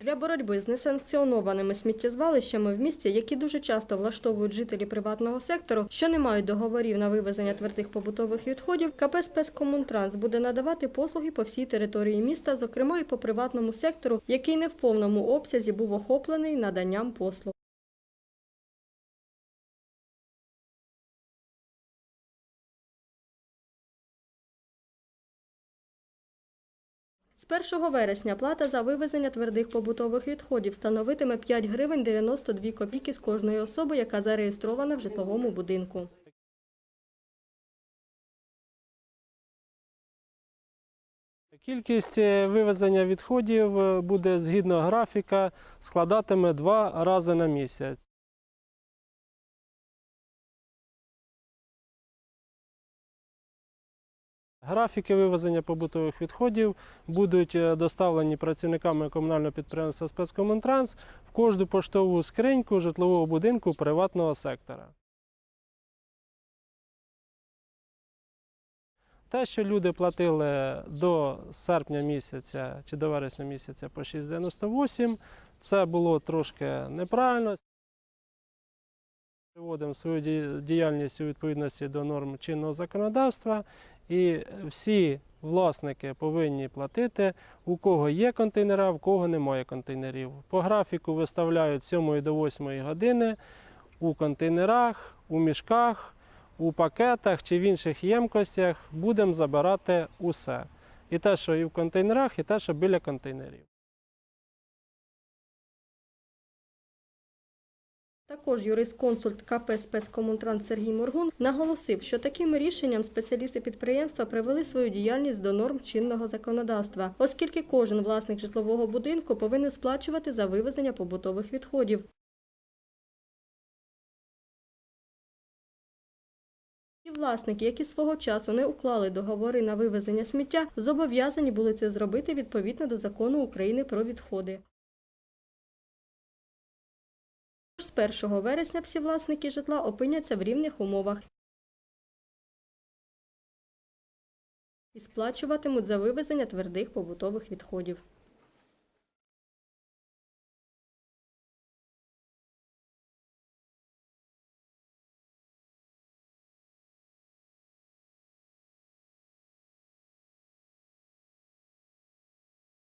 Для боротьби з несанкціонованими сміттєзвалищами в місті, які дуже часто влаштовують жителі приватного сектору, що не мають договорів на вивезення твердих побутових відходів, КП «Спецкомунтранс» буде надавати послуги по всій території міста, зокрема і по приватному сектору, який не в повному обсязі був охоплений наданням послуг. З 1 вересня плата за вивезення твердих побутових відходів становитиме 5 гривень 92 копійки з кожної особи, яка зареєстрована в житловому будинку. Кількість е, вивезення відходів е, буде згідно графіка складатиме два рази на місяць. Графіки вивезення побутових відходів будуть е, доставлені працівниками комунального підприємства «Спецкомунтранс» в кожну поштову скриньку житлового будинку приватного сектора. Те, що люди платили до серпня місяця чи до вересня місяця по 6,98, це було трошки неправильно. Приводимо свою діяльність у відповідності до норм чинного законодавства, і всі власники повинні платити, у кого є контейнера, в кого немає контейнерів. По графіку виставляють з 7 до 8 години у контейнерах, у мішках у пакетах чи в інших ємкостях будемо забирати усе. І те, що і в контейнерах, і те, що біля контейнерів. Також юрисконсульт КП «Спецкомунтранс» Сергій Моргун наголосив, що таким рішенням спеціалісти підприємства привели свою діяльність до норм чинного законодавства, оскільки кожен власник житлового будинку повинен сплачувати за вивезення побутових відходів. І власники, які свого часу не уклали договори на вивезення сміття, зобов'язані були це зробити відповідно до закону України про відходи. З 1 вересня всі власники житла опиняться в рівних умовах і сплачуватимуть за вивезення твердих побутових відходів.